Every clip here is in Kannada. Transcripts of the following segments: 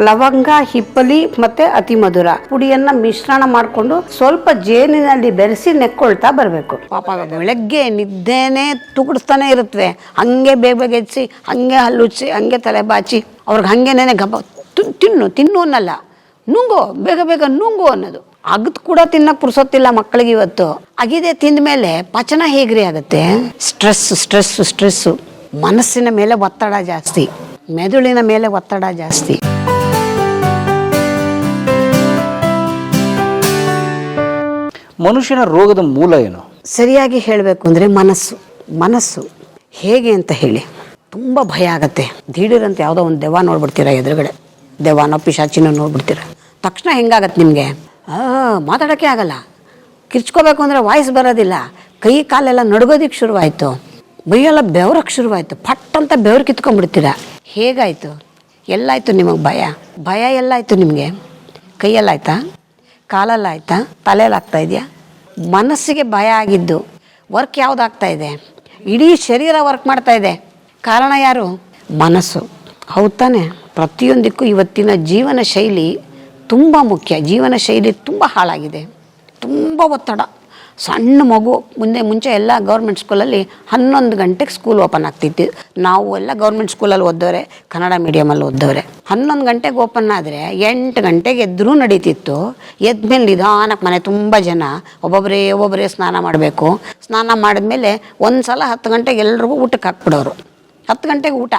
ಲವಂಗ, ಹಿಪ್ಪಲಿ ಮತ್ತೆ ಅತಿ ಮಧುರ. ಪುಡಿಯನ್ನ ಮಿಶ್ರಣ ಮಾಡಿಕೊಂಡು ಸ್ವಲ್ಪ ಜೇನಿನಲ್ಲಿ ಬೆರೆಸಿ ನೆಕ್ಕೊಳ್ತಾ ಬರಬೇಕು. ಪಾಪ ಬೆಳಗ್ಗೆ ನಿದ್ದೆನೆ ತುಗುಡಿಸ್ತಾನೆ ಇರುತ್ತವೆ ಹಂಗೆ ಬೇಗ ಬೇಗ ಹೆಚ್ಚಿ ಹಂಗೆ ಹಲ್ಲುಚ್ಚಿ, ಹಂಗೆ ತಲೆ ಬಾಚಿ, ಅವ್ರಿಗೆ ಹಂಗೇನೆ ಗಬ್ಬ ತು- ತಿನ್ನು ತಿನ್ನು ಅನ್ನಲ್ಲ. ನುಂಗು, ಬೇಗ ಬೇಗ ನುಂಗು ಅನ್ನೋದು. ಅಗದ್ ಕೂಡ ತಿನ್ನಕ್ ಪುರ್ಸೊತ್ತಿಲ್ಲ ಮಕ್ಕಳಿಗೆ ಇವತ್ತು. ಅಗಿದೆ ತಿಂದ ಮೇಲೆ ಪಚನ ಹೇಗ್ರಿ ಆಗುತ್ತೆ? Stress stress stress. ಮನಸ್ಸಿನ ಮೇಲೆ ಒತ್ತಡ ಜಾಸ್ತಿ. ಮೆದುಳಿನ ಮೇಲೆ ಒತ್ತಡ ಜಾಸ್ತಿ. ಮನುಷ್ಯನ ರೋಗದ ಮೂಲ ಏನು? ಸರಿಯಾಗಿ ಹೇಳಬೇಕು ಅಂದರೆ ಮನಸ್ಸು. ಮನಸ್ಸು ಹೇಗೆ ಅಂತ ಹೇಳಿ. ತುಂಬ ಭಯ ಆಗತ್ತೆ. ದಿಢೀರಂತ ಯಾವುದೋ ಒಂದು ದೆವ್ವ ನೋಡ್ಬಿಡ್ತೀರ ಎದುರುಗಡೆ. ದೆವ್ವನೋ ಪಿಶಾಚಿನೋ ನೋಡ್ಬಿಡ್ತೀರ. ತಕ್ಷಣ ಹೆಂಗಾಗತ್ತೆ ನಿಮಗೆ? ಮಾತಾಡೋಕ್ಕೆ ಆಗಲ್ಲ. ಕಿರ್ಚ್ಕೋಬೇಕು ಅಂದರೆ ವಾಯ್ಸ್ ಬರೋದಿಲ್ಲ. ಕೈ ಕಾಲೆಲ್ಲ ನಡ್ಗೋದಿಕ್ಕೆ ಶುರುವಾಯಿತು. ಬೈಯೆಲ್ಲ ಬೆವರಕ್ಕೆ ಶುರುವಾಯಿತು. ಪಟ್ ಅಂತ ಬೆವರು ಕಿತ್ಕೊಂಡ್ಬಿಡ್ತೀರ. ಹೇಗಾಯಿತು? ಎಲ್ಲಾಯಿತು ನಿಮಗೆ ಭಯ? ಭಯ ಎಲ್ಲಾಯಿತು ನಿಮಗೆ? ಕೈಯಲ್ಲಾಯ್ತಾ? ಕಾಲಲ್ಲಾಯ್ತಾ ತಲೆಯಲ್ಲಿ ಆಗ್ತಾ ಇದೆಯಾ? ಮನಸ್ಸಿಗೆ ಭಯ ಆಗಿದ್ದು ವರ್ಕ್ ಯಾವುದಾಗ್ತಾ ಇದೆ? ಇಡೀ ಶರೀರ ವರ್ಕ್ ಮಾಡ್ತಾ ಇದೆ. ಕಾರಣ ಯಾರು? ಮನಸ್ಸು. ಹೌದು ತಾನೆ? ಪ್ರತಿಯೊಂದಕ್ಕೂ ಇವತ್ತಿನ ಜೀವನ ಶೈಲಿ ತುಂಬ ಮುಖ್ಯ. ಜೀವನ ಶೈಲಿ ತುಂಬ ಹಾಳಾಗಿದೆ. ತುಂಬ ಒತ್ತಡ. ಸಣ್ಣ ಮಗು, ಮುಂದೆ ಮುಂಚೆ ಎಲ್ಲ ಗೌರ್ಮೆಂಟ್ ಸ್ಕೂಲಲ್ಲಿ ಹನ್ನೊಂದು ಗಂಟೆಗೆ ಸ್ಕೂಲ್ ಓಪನ್ ಆಗ್ತಿತ್ತು. ನಾವು ಎಲ್ಲ ಗೌರ್ಮೆಂಟ್ ಸ್ಕೂಲಲ್ಲಿ ಓದೋರೆ ಕನ್ನಡ ಮೀಡಿಯಮಲ್ಲಿ ಓದೋರೆ ಹನ್ನೊಂದು ಗಂಟೆಗೆ ಓಪನ್ ಆದರೆ ಎಂಟು ಗಂಟೆಗೆ ಎದ್ರೂ ನಡೀತಿತ್ತು. ಎದ್ಮೇಲೆ ನಿಧಾನಕ್ಕೆ ಮನೆ ತುಂಬ ಜನ ಒಬ್ಬೊಬ್ಬರೇ ಒಬ್ಬೊಬ್ಬರೇ ಸ್ನಾನ ಮಾಡಬೇಕು. ಸ್ನಾನ ಮಾಡಿದ್ಮೇಲೆ ಒಂದು ಸಲ ಹತ್ತು ಗಂಟೆಗೆ ಎಲ್ರಿಗೂ ಊಟಕ್ಕೆ ಹಾಕ್ಬಿಡೋರು. ಹತ್ತು ಗಂಟೆಗೆ ಊಟ.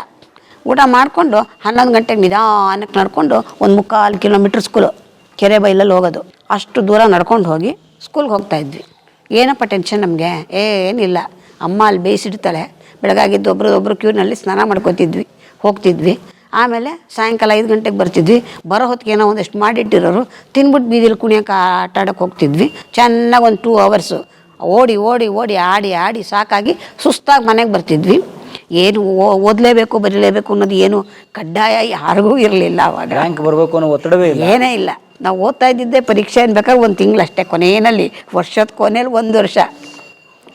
ಊಟ ಮಾಡಿಕೊಂಡು ಹನ್ನೊಂದು ಗಂಟೆಗೆ ನಿಧಾನಕ್ಕೆ ನಡ್ಕೊಂಡು ಒಂದು ಮುಕ್ಕಾಲು ಕಿಲೋಮೀಟ್ರ್ ಸ್ಕೂಲು ಕೆರೆ ಬೈಲಲ್ಲಿ ಹೋಗೋದು. ಅಷ್ಟು ದೂರ ನಡ್ಕೊಂಡು ಹೋಗಿ ಸ್ಕೂಲ್ಗೆ ಹೋಗ್ತಾ ಇದ್ವಿ. ಏನಪ್ಪ ಟೆನ್ಷನ್ ನಮಗೆ? ಏನಿಲ್ಲ. ಅಮ್ಮ ಅಲ್ಲಿ ಬೇಯಿಸಿಡ್ತಾಳೆ. ಬೆಳಗಾಗಿದ್ದು ಒಬ್ಬರು ಒಬ್ಬರು ಕ್ಯೂನಲ್ಲಿ ಸ್ನಾನ ಮಾಡ್ಕೋತಿದ್ವಿ ಹೋಗ್ತಿದ್ವಿ. ಆಮೇಲೆ ಸಾಯಂಕಾಲ ಐದು ಗಂಟೆಗೆ ಬರ್ತಿದ್ವಿ. ಬರೋ ಹೊತ್ತಿಗೆ ಏನೋ ಒಂದಷ್ಟು ಮಾಡಿಟ್ಟಿರೋರು ತಿನ್ಬಿಟ್ಟು ಬೀದಿಲಿ ಕುಣಿಯೋಕೆ ಆಟ ಆಡೋಕೆ ಹೋಗ್ತಿದ್ವಿ. ಚೆನ್ನಾಗಿ ಒಂದು ಟೂ ಅವರ್ಸು ಓಡಿ ಓಡಿ ಓಡಿ ಆಡಿ ಆಡಿ ಸಾಕಾಗಿ ಸುಸ್ತಾಗಿ ಮನೆಗೆ ಬರ್ತಿದ್ವಿ. ಏನು ಓದಲೇಬೇಕು ಬರೀಲೇಬೇಕು ಅನ್ನೋದು ಏನು ಕಡ್ಡಾಯ ಯಾರಿಗೂ ಇರಲಿಲ್ಲ ಅವಾಗ. ರ್ಯಾಂಕ್ ಬರಬೇಕು ಅನ್ನೋ ಒತ್ತಡವೇ ಇಲ್ಲ. ಏನೇ ಇಲ್ಲ. ನಾವು ಓದ್ತಾ ಇದ್ದಿದ್ದೆ ಪರೀಕ್ಷೆ ಅನ್ಬೇಕಾದ್ರೆ ಒಂದು ತಿಂಗಳು ಅಷ್ಟೇ ಕೊನೆಯಲ್ಲಿ ವರ್ಷದ ಕೊನೆಯಲ್ಲಿ ಒಂದು ವರ್ಷ.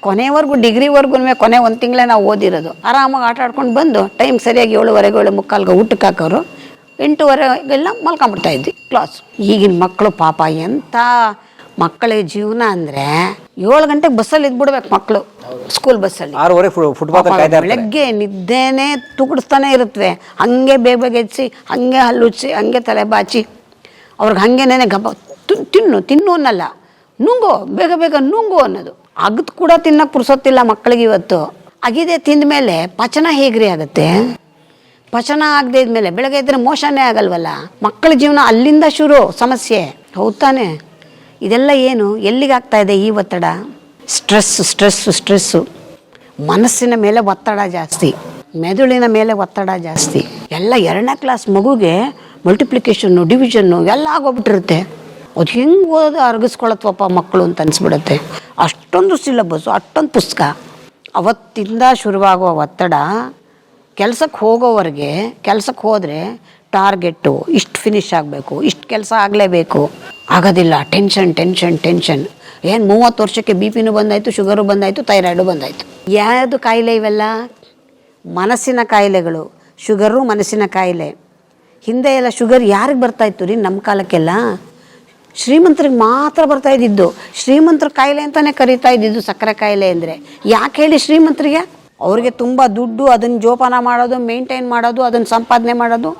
ಕೊನೆವರೆಗೂ ಡಿಗ್ರಿವರೆಗೂ ಕೊನೆ ಒಂದು ತಿಂಗಳೇ ನಾವು ಓದಿರೋದು. ಆರಾಮಾಗಿ ಆಟ ಆಡ್ಕೊಂಡು ಬಂದು ಟೈಮ್ ಸರಿಯಾಗಿ ಏಳುವರೆಗೆ ಏಳು ಮುಕ್ಕಾಲ್ಗೆ ಊಟಕ್ಕೆ ಹಾಕೋರು. ಎಂಟೂವರೆಗೆಲ್ಲ ಮಲ್ಕೊಂಬಿಡ್ತಾ ಇದ್ವಿ ಕ್ಲಾಸ್. ಈಗಿನ ಮಕ್ಕಳು ಪಾಪ ಎಂಥ ಮಕ್ಕಳ ಜೀವನ ಅಂದರೆ ಏಳು ಗಂಟೆಗೆ ಬಸ್ಸಲ್ಲಿ ಇದ್ಬಿಡ್ಬೇಕು ಮಕ್ಕಳು ಸ್ಕೂಲ್ ಬಸ್ಸಲ್ಲಿ. ಬೆಳಗ್ಗೆ ನಿದ್ದೆನೇ ತುಗುಡಿಸ್ತಾನೆ ಇರುತ್ತವೆ ಹಂಗೆ ಬೇಗ ಬೇಗ ಎಚ್ಚಿ ಹಂಗೆ ಹಲ್ಲುಚ್ಚಿ ಹಂಗೆ ತಲೆ ಬಾಚಿ. ಅವ್ರಿಗೆ ಹಂಗೇನೆ ಗಬ ತಿನ್ನು ತಿನ್ನು ಅನ್ನಲ್ಲ. ನುಂಗು, ಬೇಗ ಬೇಗ ನುಂಗು ಅನ್ನೋದು. ಅಗದ್ ಕೂಡ ತಿನ್ನಕ್ಕೆ ಪುರ್ಸೊತ್ತಿಲ್ಲ ಮಕ್ಕಳಿಗೆ ಇವತ್ತು. ಅಗಿದೆ ತಿಂದ ಮೇಲೆ ಪಚನ ಹೇಗ್ರಿ ಆಗುತ್ತೆ? ಪಚನ ಆಗದೆ ಇದ್ಮೇಲೆ ಬೆಳಗ್ಗೆ ಇದ್ರೆ ಮೋಷನೇ ಆಗಲ್ವಲ್ಲ? ಮಕ್ಕಳ ಜೀವನ ಅಲ್ಲಿಂದ ಶುರು, ಸಮಸ್ಯೆ. ಹೌದ್ ಇದೆಲ್ಲ ಏನು? ಎಲ್ಲಿಗಾಗ್ತಾ ಇದೆ ಈ ಒತ್ತಡ? Stress stress stress. ಮನಸ್ಸಿನ ಮೇಲೆ ಒತ್ತಡ ಜಾಸ್ತಿ. ಮೆದುಳಿನ ಮೇಲೆ ಒತ್ತಡ ಜಾಸ್ತಿ. ಎಲ್ಲ ಎರಡನೇ ಕ್ಲಾಸ್ ಮಗುಗೆ ಮಲ್ಟಿಪ್ಲಿಕೇಶನ್ನು ಡಿವಿಷನ್ನು ಎಲ್ಲ ಆಗೋಗ್ಬಿಟ್ಟಿರುತ್ತೆ. ಅದು ಹೆಂಗೆ ಓದೋದು ಅರಗಿಸ್ಕೊಳತ್ವಪ್ಪ ಮಕ್ಕಳು ಅಂತ ಅನಿಸ್ಬಿಡುತ್ತೆ. ಅಷ್ಟೊಂದು ಸಿಲಬಸ್ಸು ಅಷ್ಟೊಂದು ಪುಸ್ತಕ. ಅವತ್ತಿಂದ ಶುರುವಾಗುವ ಒತ್ತಡ ಕೆಲಸಕ್ಕೆ ಹೋಗೋವರೆಗೆ ಕೆಲಸಕ್ಕೆ ಹೋದರೆ ಟಾರ್ಗೆಟ್ಟು ಇಷ್ಟು ಫಿನಿಶ್ ಆಗಬೇಕು, ಇಷ್ಟು ಕೆಲಸ ಆಗಲೇಬೇಕು. ಆಗೋದಿಲ್ಲ ಟೆನ್ಷನ್ ಟೆನ್ಷನ್ ಟೆನ್ಷನ್ ಏನು ಮೂವತ್ತು ವರ್ಷಕ್ಕೆ ಬಿ ಪಿನೂ ಬಂದಾಯಿತು ಶುಗರು ಬಂದಾಯಿತು ಥೈರಾಯ್ಡು ಬಂದಾಯಿತು. ಯಾವುದು ಕಾಯಿಲೆ ಇವೆಲ್ಲ? ಮನಸ್ಸಿನ ಕಾಯಿಲೆಗಳು ಶುಗರು ಮನಸ್ಸಿನ ಕಾಯಿಲೆ. ಹಿಂದೆ ಎಲ್ಲ ಶುಗರ್ ಯಾರಿಗೆ ಬರ್ತಾಯಿತ್ತು ರೀ ನಮ್ಮ ಕಾಲಕ್ಕೆಲ್ಲ? ಶ್ರೀಮಂತರಿಗೆ ಮಾತ್ರ ಬರ್ತಾ ಇದ್ದಿದ್ದು. ಶ್ರೀಮಂತರ ಕಾಯಿಲೆ ಅಂತಾನೆ ಕರಿತಾ ಇದ್ದಿದ್ದು ಸಕ್ಕರೆ ಕಾಯಿಲೆ ಅಂದರೆ. ಯಾಕೆ ಹೇಳಿ ಶ್ರೀಮಂತರಿಗೆ? ಅವ್ರಿಗೆ ತುಂಬ ದುಡ್ಡು ಅದನ್ನು ಜೋಪಾನ ಮಾಡೋದು, ಮೇಂಟೈನ್ ಮಾಡೋದು ಅದನ್ನು ಸಂಪಾದನೆ ಮಾಡೋದು.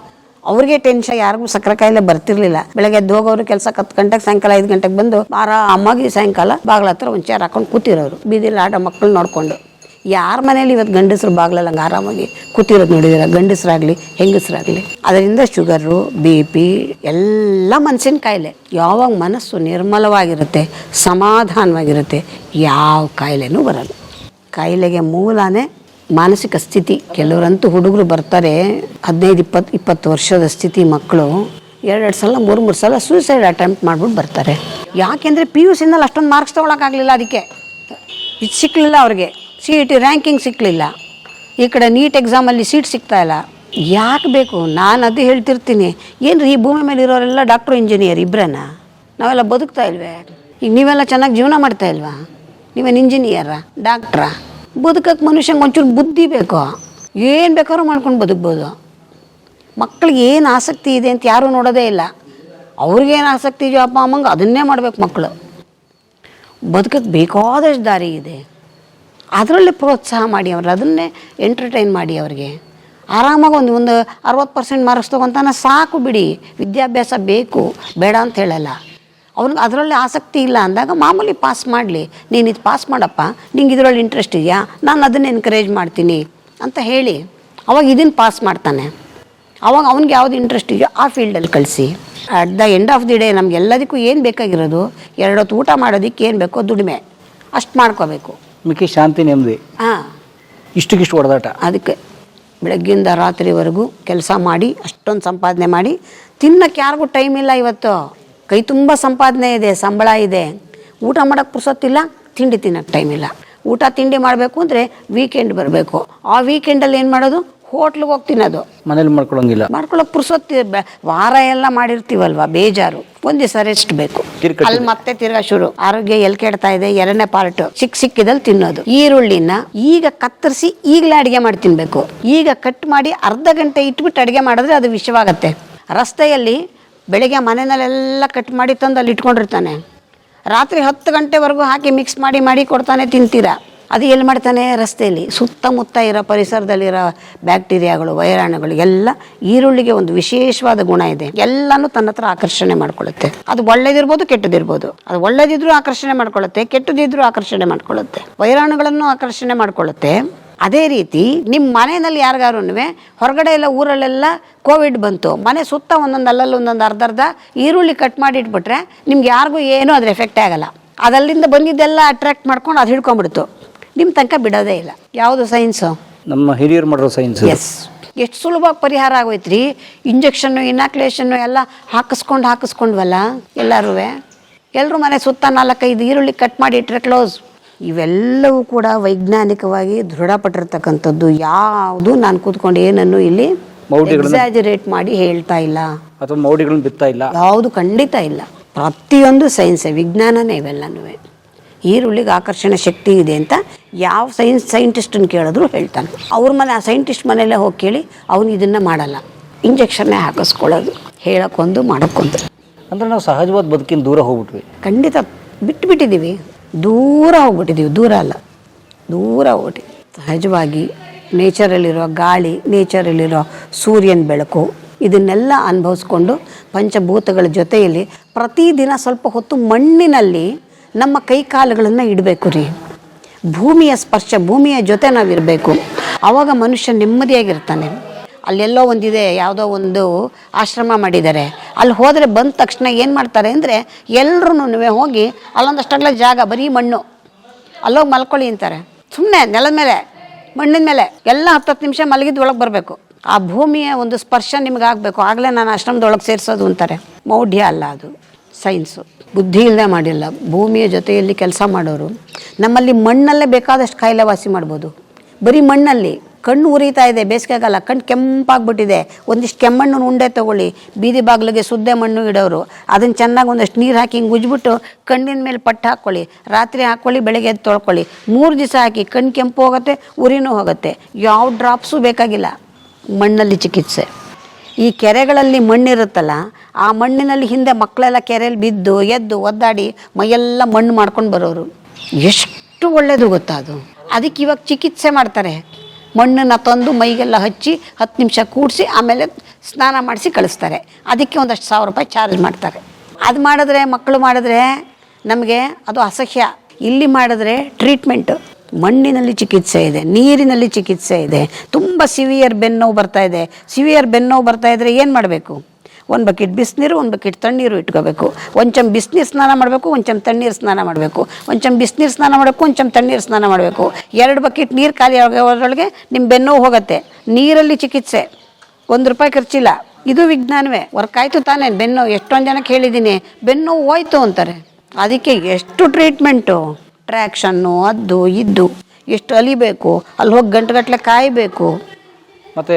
ಅವ್ರಿಗೆ ಟೆನ್ಷನ್, ಯಾರಿಗೂ ಸಕ್ಕರೆ ಕಾಯಿಲೆ ಬರ್ತಿರ್ಲಿಲ್ಲ. ಬೆಳಗ್ಗೆ ಎದ್ದು ಹೋಗೋರು ಕೆಲಸ ಹತ್ತು ಗಂಟೆಗೆ, ಸಾಯಂಕಾಲ ಐದು ಗಂಟೆಗೆ ಬಂದು ಆರಾಮಾಗಿ ಸಾಯಂಕಾಲ ಬಾಗ್ಲ ಹತ್ರ ಒಂದು ಹಾಕೊಂಡು ಕೂತಿರೋರು. ಬೀದಿಲಿ ಆಡೋ ಮಕ್ಕಳು ನೋಡ್ಕೊಂಡು. ಯಾರ ಮನೇಲಿ ಇವತ್ತು ಗಂಡಸರು ಬಾಗ್ಲಲ್ಲ ಹಂಗೆ ಆರಾಮಾಗಿ ಕೂತಿರೋದು ನೋಡಿದಿರ ಗಂಡಸರಾಗಲಿ, ಹೆಂಗಸರಾಗಲಿ. ಅದರಿಂದ ಶುಗರು ಬಿ ಪಿ ಎಲ್ಲ ಮನಸ್ಸಿನ ಕಾಯಿಲೆ ಯಾವಾಗ ಮನಸ್ಸು ನಿರ್ಮಲವಾಗಿರುತ್ತೆ, ಸಮಾಧಾನವಾಗಿರುತ್ತೆ, ಯಾವ ಕಾಯಿಲೆನೂ ಬರಲ್ಲ. ಕಾಯಿಲೆಗೆ ಮೂಲನೇ ಮಾನಸಿಕ ಸ್ಥಿತಿ. ಕೆಲವರಂತೂ ಹುಡುಗರು ಬರ್ತಾರೆ, ಹದಿನೈದು ಇಪ್ಪತ್ತು ಇಪ್ಪತ್ತು ವರ್ಷದ ಸ್ಥಿತಿ ಮಕ್ಕಳು. ಎರಡೆರಡು ಸಲ, ಮೂರು ಮೂರು ಸಲ ಸೂಸೈಡ್ ಅಟೆಂಪ್ಟ್ ಮಾಡ್ಬಿಟ್ಟು ಬರ್ತಾರೆ. ಯಾಕೆಂದರೆ ಪಿ ಯು ಸಿನಲ್ಲಿ ಅಷ್ಟೊಂದು ಮಾರ್ಕ್ಸ್ ತೊಗೊಳಕ್ಕಾಗಲಿಲ್ಲ ಅದಕ್ಕೆ. ಇದು ಸಿಕ್ಕಲಿಲ್ಲ ಅವ್ರಿಗೆ. ಸಿ ಇ ಟಿ ರ್ಯಾಂಕಿಂಗ್ ಸಿಕ್ಕಲಿಲ್ಲ ಈ ಕಡೆ ನೀಟ್ ಎಕ್ಸಾಮಲ್ಲಿ ಸೀಟ್ ಸಿಗ್ತಾ ಇಲ್ಲ. ಯಾಕೆ ಬೇಕು? ನಾನು ಅದು ಹೇಳ್ತಿರ್ತೀನಿ. ಏನು ಈ ಭೂಮಿ ಮೇಲೆ ಇರೋರೆಲ್ಲ ಡಾಕ್ಟ್ರು ಇಂಜಿನಿಯರ್ ಇಬ್ಬರನ್ನ ನಾವೆಲ್ಲ ಬದುಕ್ತಾ ಇಲ್ವೇ? ಈಗ ನೀವೆಲ್ಲ ಚೆನ್ನಾಗಿ ಜೀವನ ಮಾಡ್ತಾ ಇಲ್ವಾ? ನೀವೇನು ಇಂಜಿನಿಯರ ಡಾಕ್ಟ್ರ ಬದುಕಕ್ಕೆ ಮನುಷ್ಯಂಗೆ ಒಂಚೂರು ಬುದ್ಧಿ ಬೇಕು? ಏನು ಬೇಕಾದ್ರೂ ಮಾಡ್ಕೊಂಡು ಬದುಕ್ಬೋದು. ಮಕ್ಳಿಗೆ ಏನು ಆಸಕ್ತಿ ಇದೆ ಅಂತ ಯಾರೂ ನೋಡೋದೇ ಇಲ್ಲ. ಅವ್ರಿಗೇನು ಆಸಕ್ತಿ ಇದೆಯೋ ಅಪ್ಪ, ಅಮ್ಮಂಗೆ ಅದನ್ನೇ ಮಾಡ್ಬೇಕು ಮಕ್ಕಳು ಬದುಕಕ್ಕೆ ಬೇಕಾದಷ್ಟು ದಾರಿ ಇದೆ. ಅದರಲ್ಲಿ ಪ್ರೋತ್ಸಾಹ ಮಾಡಿ ಅವ್ರು, ಅದನ್ನೇ ಎಂಟರ್ಟೈನ್ ಮಾಡಿ ಅವ್ರಿಗೆ. ಆರಾಮಾಗಿ ಒಂದು ಒಂದು ಅರವತ್ತು ಪರ್ಸೆಂಟ್ ಮಾರ್ಕ್ಸ್ ತೊಗೊತಾನೆ ಸಾಕು ಬಿಡಿ, ವಿದ್ಯಾಭ್ಯಾಸ ಬೇಕು, ಬೇಡ ಅಂತ ಹೇಳಲ್ಲ. ಅವ್ನಿಗೆ ಅದರಲ್ಲಿ ಆಸಕ್ತಿ ಇಲ್ಲ ಅಂದಾಗ ಮಾಮೂಲಿ ಪಾಸ್ ಮಾಡಲಿ. ನೀನು ಇದು ಪಾಸ್ ಮಾಡಪ್ಪ, ನಿಂಗೆ ಇದರಲ್ಲಿ ಇಂಟ್ರೆಸ್ಟ್ ಇದೆಯಾ? ನಾನು ಅದನ್ನು ಎನ್ಕರೇಜ್ ಮಾಡ್ತೀನಿ ಅಂತ ಹೇಳಿ ಅವಾಗ ಇದನ್ನು ಪಾಸ್ ಮಾಡ್ತಾನೆ. ಅವಾಗ ಅವ್ನಿಗೆ ಯಾವುದು ಇಂಟ್ರೆಸ್ಟ್ ಇದೆಯೋ ಆ ಫೀಲ್ಡಲ್ಲಿ ಕಳಿಸಿ. At the end of the day ನಮಗೆಲ್ಲದಕ್ಕೂ ಏನು ಬೇಕಾಗಿರೋದು? ಎರಡೊತ್ತು ಊಟ ಮಾಡೋದಕ್ಕೆ ಏನು ಬೇಕೋ ದುಡಿಮೆ. ಅಷ್ಟು ಮಾಡ್ಕೋಬೇಕು. ಮಿಕ್ಕಿ ಶಾಂತಿ ನೆಮ್ಮದಿ. ಹಾಂ ಇಷ್ಟಕ್ಕಿಷ್ಟು ಹೊಡೆದಾಟ ಅದಕ್ಕೆ ಬೆಳಗ್ಗಿಂದ ರಾತ್ರಿವರೆಗೂ ಕೆಲಸ ಮಾಡಿ ಅಷ್ಟೊಂದು ಸಂಪಾದನೆ ಮಾಡಿ. ತಿನ್ನಕ್ಕೆ ಯಾರಿಗೂ ಟೈಮ್ ಇಲ್ಲ ಇವತ್ತು. ಕೈ ತುಂಬ ಸಂಪಾದನೆ ಇದೆ ಸಂಬಳ ಇದೆ. ಊಟ ಮಾಡೋಕ್ಕೆ ಪುರ್ಸೊತ್ತಿಲ್ಲ ತಿಂಡಿ ತಿನ್ನೋಕ್ಕೆ ಟೈಮ್ ಇಲ್ಲ. ಊಟ ತಿಂಡಿ ಮಾಡಬೇಕು ಅಂದರೆ ವೀಕೆಂಡ್ ಬರಬೇಕು. ಆ ವೀಕೆಂಡಲ್ಲಿ ಏನು ಮಾಡೋದು? ಹೋಟ್ಲಿಗೆ ಹೋಗಿ ತಿನ್ನೋದು ಮನೇಲಿ ಮಾಡ್ಕೊಳಂಗಿಲ್ಲ. ಮಾಡ್ಕೊಳ್ಳೋಕೆ ಪುರ್ಸೊತ್ತಿ ವಾರ ಎಲ್ಲ ಮಾಡಿರ್ತೀವಲ್ವಾ ಬೇಜಾರು. ಒಂದ್ ದಿವಸ ರೆಸ್ಟ್ ಬೇಕು. ಅಲ್ಲಿ ಮತ್ತೆ ತಿರ್ಗಾ ಶುರು. ಆರೋಗ್ಯ ಎಲ್ ಕೆಡ್ತಾ ಇದೆ ಎರಡನೇ ಪಾರ್ಟ್ ಸಿಕ್ ಸಿಕ್ಕಿದಲ್ಲಿ ತಿನ್ನೋದು. ಈರುಳ್ಳಿನ ಈಗ ಕತ್ತರಿಸಿ ಈಗಲೇ ಅಡಿಗೆ ಮಾಡಿ ತಿನ್ಬೇಕು. ಈಗ ಕಟ್ ಮಾಡಿ ಅರ್ಧ ಗಂಟೆ ಇಟ್ಬಿಟ್ಟು ಅಡಿಗೆ ಮಾಡಿದ್ರೆ ಅದು ವಿಷವಾಗತ್ತೆ. ರಸ್ತೆಯಲ್ಲಿ ಬೆಳಿಗ್ಗೆ ಮನೆಯಲ್ಲೆಲ್ಲ ಕಟ್ ಮಾಡಿ ತಂದು ಅಲ್ಲಿ ಇಟ್ಕೊಂಡಿರ್ತಾನೆ. ರಾತ್ರಿ ಹತ್ತು ಗಂಟೆವರೆಗೂ ಹಾಕಿ ಮಿಕ್ಸ್ ಮಾಡಿ ಮಾಡಿ ಕೊಡ್ತಾನೆ ತಿಂತೀರಾ. ಅದು ಎಲ್ಲಿ ಮಾಡ್ತಾನೆ? ರಸ್ತೆಯಲ್ಲಿ. ಸುತ್ತಮುತ್ತ ಇರೋ ಪರಿಸರದಲ್ಲಿರೋ ಬ್ಯಾಕ್ಟೀರಿಯಾಗಳು, ವೈರಾಣುಗಳು, ಎಲ್ಲ ಈರುಳ್ಳಿಗೆ ಒಂದು ವಿಶೇಷವಾದ ಗುಣ ಇದೆ. ಎಲ್ಲನೂ ತನ್ನ ಹತ್ರ ಆಕರ್ಷಣೆ ಮಾಡ್ಕೊಳ್ಳುತ್ತೆ. ಅದು ಒಳ್ಳೇದಿರ್ಬೋದು, ಕೆಟ್ಟದಿರ್ಬೋದು. ಅದು ಒಳ್ಳೇದಿದ್ರೂ ಆಕರ್ಷಣೆ ಮಾಡ್ಕೊಳ್ಳುತ್ತೆ, ಕೆಟ್ಟದಿದ್ರೂ ಆಕರ್ಷಣೆ ಮಾಡ್ಕೊಳ್ಳುತ್ತೆ. ವೈರಾಣುಗಳನ್ನು ಆಕರ್ಷಣೆ ಮಾಡ್ಕೊಳ್ಳುತ್ತೆ. ಅದೇ ರೀತಿ ನಿಮ್ಮ ಮನೆಯಲ್ಲಿ ಯಾರಿಗಾರು ಹೊರಗಡೆ ಎಲ್ಲ ಊರಲ್ಲೆಲ್ಲ ಕೋವಿಡ್ ಬಂತು. ಮನೆ ಸುತ್ತ ಒಂದೊಂದು ಅಲ್ಲಲ್ಲಿ ಒಂದೊಂದು ಅರ್ಧ ಅರ್ಧ ಈರುಳ್ಳಿ ಕಟ್ ಮಾಡಿ ಇಟ್ಬಿಟ್ರೆ ನಿಮ್ಗೆ ಯಾರಿಗೂ ಏನೂ ಅದ್ರ ಎಫೆಕ್ಟ್ ಆಗಲ್ಲ. ಅದಲ್ಲಿಂದ ಬಂದಿದ್ದೆಲ್ಲ ಅಟ್ರಾಕ್ಟ್ ಮಾಡ್ಕೊಂಡು ಅದು ಹಿಡ್ಕೊಂಡ್ಬಿಡ್ತು. ನಿಮ್ಮ ತನಕ ಬಿಡೋದೇ ಇಲ್ಲ. ಯಾವುದು ಸೈನ್ಸು ನಮ್ಮ ಹಿರಿಯರು ಮಾಡಿರೋ ಸೈನ್ಸ್ ಎಸ್ ಎಷ್ಟು ಸುಲಭವಾಗಿ ಪರಿಹಾರ ಆಗೋಯ್ತ್ರಿ? ಇಂಜೆಕ್ಷನ್ನು ಇನಾಕ್ಲೇಷನ್ನು ಎಲ್ಲ ಹಾಕಿಸ್ಕೊಂಡು ಹಾಕಿಸ್ಕೊಂಡ್ವಲ್ಲ ಎಲ್ಲರೂ ಎಲ್ಲರೂ ಮನೆ ಸುತ್ತ ನಾಲ್ಕೈದು ಈರುಳ್ಳಿ ಕಟ್ ಮಾಡಿ ಇಟ್ಟರೆ ಕ್ಲೋಸ್ ಇವೆಲ್ಲವೂ ಕೂಡ ವೈಜ್ಞಾನಿಕವಾಗಿ ದೃಢಪಟ್ಟಿರ್ತಕ್ಕಂಥದ್ದು. ಯಾವುದು ನಾನು ಕೂತ್ಕೊಂಡು ಏನನ್ನು ಇಲ್ಲಿ ಎಕ್ಸಾಜರೇಟ್ ಮಾಡಿ ಹೇಳ್ತಾ ಇಲ್ಲ. ಅಥವಾ ಮೌಡಿಗಳನ್ನು ಬಿತ್ತಾ ಇಲ್ಲ. ಯಾವುದು ಖಂಡಿತ ಇಲ್ಲ. ಪ್ರತಿಯೊಂದು ಸೈನ್ಸೇ ವಿಜ್ಞಾನನೇ ಇವೆಲ್ಲನೂ ಈರುಳ್ಳಿಗೆ ಆಕರ್ಷಣೆ ಶಕ್ತಿ ಇದೆ ಅಂತ ಯಾವ ಸೈನ್ಸ್ ಸೈಂಟಿಸ್ಟನ್ನು ಕೇಳಿದ್ರು ಹೇಳ್ತಾನೆ. ಅವ್ರ ಮನೆ ಆ ಸೈಂಟಿಸ್ಟ್ ಮನೆಯಲ್ಲೇ ಹೋಗಿ ಕೇಳಿ ಅವನು ಇದನ್ನು ಮಾಡಲ್ಲ. ಇಂಜೆಕ್ಷನ್ನೇ ಹಾಕಿಸ್ಕೊಳ್ಳೋದು ಹೇಳಕ್ಕೊಂದು ಮಾಡೋಕ್ಕೊಂದು. ಅಂದ್ರೆ ನಾವು ಸಹಜವಾದ ಬದುಕಿನ ದೂರ ಹೋಗ್ಬಿಟ್ವಿ. ಖಂಡಿತ ಬಿಟ್ಟುಬಿಟ್ಟಿದ್ದೀವಿ ದೂರ ಹೋಗ್ಬಿಟ್ಟಿದ್ದೀವಿ. ದೂರ ಅಲ್ಲ. ದೂರ ಹೋಗ್ಬಿಟ್ಟು ಸಹಜವಾಗಿ ನೇಚರಲ್ಲಿರೋ ಗಾಳಿ ನೇಚರಲ್ಲಿರೋ ಸೂರ್ಯನ ಬೆಳಕು ಇದನ್ನೆಲ್ಲ ಅನುಭವಿಸ್ಕೊಂಡು ಪಂಚಭೂತಗಳ ಜೊತೆಯಲ್ಲಿ ಪ್ರತಿದಿನ ಸ್ವಲ್ಪ ಹೊತ್ತು ಮಣ್ಣಿನಲ್ಲಿ ನಮ್ಮ ಕೈ ಕಾಲುಗಳನ್ನು ಇಡಬೇಕು ರೀ. ಭೂಮಿಯ ಸ್ಪರ್ಶ, ಭೂಮಿಯ ಜೊತೆ ನಾವಿರಬೇಕು. ಆವಾಗ ಮನುಷ್ಯ ನೆಮ್ಮದಿಯಾಗಿರ್ತಾನೆ. ಅಲ್ಲೆಲ್ಲೋ ಒಂದಿದೆ, ಯಾವುದೋ ಒಂದು ಆಶ್ರಮ ಮಾಡಿದ್ದಾರೆ. ಅಲ್ಲಿ ಹೋದರೆ ಬಂದ ತಕ್ಷಣ ಏನು ಮಾಡ್ತಾರೆ ಅಂದರೆ ಎಲ್ಲರೂ ಹೋಗಿ ಅಲ್ಲೊಂದಷ್ಟಾಗಲ ಜಾಗ, ಬರೀ ಮಣ್ಣು. ಅಲ್ಲೋಗಿ ಮಲ್ಕೊಳ್ಳಿ ಅಂತಾರೆ. ಸುಮ್ಮನೆ ನೆಲದ ಮೇಲೆ, ಮಣ್ಣಿನ ಮೇಲೆ ಎಲ್ಲ ಹತ್ತತ್ತು ನಿಮಿಷ ಮಲಗಿದ್ದು ಒಳಗೆ ಬರಬೇಕು. ಆ ಭೂಮಿಯ ಒಂದು ಸ್ಪರ್ಶ ನಿಮ್ಗೆ ಆಗಬೇಕು ಆಗಲೇ ನಾನು ಆಶ್ರಮದೊಳಗೆ ಸೇರಿಸೋದು ಅಂತಾರೆ. ಮೌಢ್ಯ ಅಲ್ಲ ಅದು. ಸೈನ್ಸು ಬುದ್ಧಿ ಇಲ್ಲದೆ ಮಾಡಿಲ್ಲ. ಭೂಮಿಯ ಜೊತೆಯಲ್ಲಿ ಕೆಲಸ ಮಾಡೋರು. ನಮ್ಮಲ್ಲಿ ಮಣ್ಣಲ್ಲೇ ಬೇಕಾದಷ್ಟು ಕಾಯಿಲೆ ವಾಸಿ ಮಾಡ್ಬೋದು. ಬರೀ ಮಣ್ಣಲ್ಲಿ. ಕಣ್ಣು ಉರಿತಾ ಇದೆ ಬೇಸಿಗೆಗಾಲ ಕಣ್ಣು ಕೆಂಪಾಗ್ಬಿಟ್ಟಿದೆ. ಒಂದಿಷ್ಟು ಕೆಮ್ಮಣ್ಣು ಉಂಡೆ ತಗೊಳ್ಳಿ. ಬೀದಿ ಬಾಗಿಲಿಗೆ ಸುದ್ದೆ ಮಣ್ಣು ಇಡೋರು. ಅದನ್ನು ಚೆನ್ನಾಗಿ ಒಂದಷ್ಟು ನೀರು ಹಾಕಿ ಹಿಂಗೆ ಉಜ್ಬಿಟ್ಟು ಕಣ್ಣಿನ ಮೇಲೆ ಪಟ್ಟು ಹಾಕ್ಕೊಳ್ಳಿ ರಾತ್ರಿ ಹಾಕ್ಕೊಳ್ಳಿ ಬೆಳಗ್ಗೆ ಎದ್ದು ತೊಳ್ಕೊಳ್ಳಿ. ಮೂರು ದಿವಸ ಹಾಕಿ ಕಣ್ಣು ಕೆಂಪು ಹೋಗುತ್ತೆ, ಉರಿನೂ ಹೋಗುತ್ತೆ. ಯಾವ ಡ್ರಾಪ್ಸು ಬೇಕಾಗಿಲ್ಲ. ಮಣ್ಣಲ್ಲಿ ಚಿಕಿತ್ಸೆ. ಈ ಕೆರೆಗಳಲ್ಲಿ ಮಣ್ಣಿರುತ್ತಲ್ಲ, ಆ ಮಣ್ಣಿನಲ್ಲಿ ಹಿಂದೆ ಮಕ್ಕಳೆಲ್ಲ ಕೆರೆಯಲ್ಲಿ ಬಿದ್ದು, ಎದ್ದು, ಒದ್ದಾಡಿ, ಮೈಯೆಲ್ಲ ಮಣ್ಣು ಮಾಡ್ಕೊಂಡು ಬರೋರು. ಎಷ್ಟು ಒಳ್ಳೆಯದು ಗೊತ್ತಾ ಅದು? ಅದಕ್ಕೆ ಇವಾಗ ಚಿಕಿತ್ಸೆ ಮಾಡ್ತಾರೆ. ಮಣ್ಣನ್ನು ತಂದು ಮೈಗೆಲ್ಲ ಹಚ್ಚಿ, ಹತ್ತು ನಿಮಿಷ ಕೂಡಿಸಿ, ಆಮೇಲೆ ಸ್ನಾನ ಮಾಡಿಸಿ ಕಳಿಸ್ತಾರೆ. ಅದಕ್ಕೆ ಒಂದಷ್ಟು ಸಾವಿರ ರೂಪಾಯಿ ಚಾರ್ಜ್ ಮಾಡ್ತಾರೆ. ಅದು ಮಾಡಿದ್ರೆ, ಮಕ್ಕಳು ಮಾಡಿದ್ರೆ ನಮಗೆ ಅದು ಅಸಹ್ಯ. ಇಲ್ಲಿ ಮಾಡಿದ್ರೆ ಟ್ರೀಟ್ಮೆಂಟು. ಮಣ್ಣಿನಲ್ಲಿ ಚಿಕಿತ್ಸೆ ಇದೆ, ನೀರಿನಲ್ಲಿ ಚಿಕಿತ್ಸೆ ಇದೆ, ತುಂಬ ಸಿವಿಯರ್ ಬೆನ್ನೋವು ಬರ್ತಾ ಇದೆ. ಸಿವಿಯರ್ ಬೆನ್ನೋವು ಬರ್ತಾ ಇದ್ದರೆ ಏನು ಮಾಡಬೇಕು? ಒಂದು ಬಕೆಟ್ ಬಿಸಿನೀರು, ಒಂದು ಬಕೆಟ್ ತಣ್ಣೀರು ಇಟ್ಕೋಬೇಕು. ಒಂಚಮ್ ಚಮ್ ಬಿಸಿನೀರು ಸ್ನಾನ ಮಾಡಬೇಕು ಒಂಚಮ್ ಚಮ್ ತಣ್ಣೀರು ಸ್ನಾನ ಮಾಡಬೇಕು. ಒಂಚಮ್ ಚಮ್ ಬಿಸಿನೀರು ಸ್ನಾನ ಮಾಡಬೇಕು ಒಂಚಮ್ ಚಮ್ ತಣ್ಣೀರು ಸ್ನಾನ ಮಾಡಬೇಕು. ಎರಡು ಬಕೆಟ್ ನೀರು ಖಾಲಿ ಆಗೋದ್ರೊಳಗೆ ನಿಮ್ಮ ಬೆನ್ನೋವು ಹೋಗುತ್ತೆ. ನೀರಲ್ಲಿ ಚಿಕಿತ್ಸೆ. ಒಂದು ರೂಪಾಯಿ ಖರ್ಚಿಲ್ಲ. ಇದು ವಿಜ್ಞಾನವೇ. ವರ್ಕ್ ಆಯಿತು ತಾನೇ. ಬೆನ್ನು ಎಷ್ಟೊಂದು ಜನಕ್ಕೆ ಹೇಳಿದ್ದೀನಿ. ಬೆನ್ನು ಹೋಯ್ತು ಅಂತಾರೆ. ಅದಕ್ಕೆ ಎಷ್ಟು ಟ್ರೀಟ್ಮೆಂಟು ಟ್ರ್ಯಾಕ್ಷನ್ನು ಅದು ಇದ್ದು ಎಷ್ಟು ಅಲಿಬೇಕು ಅಲ್ಲಿ ಹೋಗಿ ಗಂಟುಗಟ್ಟಲೆ ಕಾಯಬೇಕು. ಮತ್ತೆ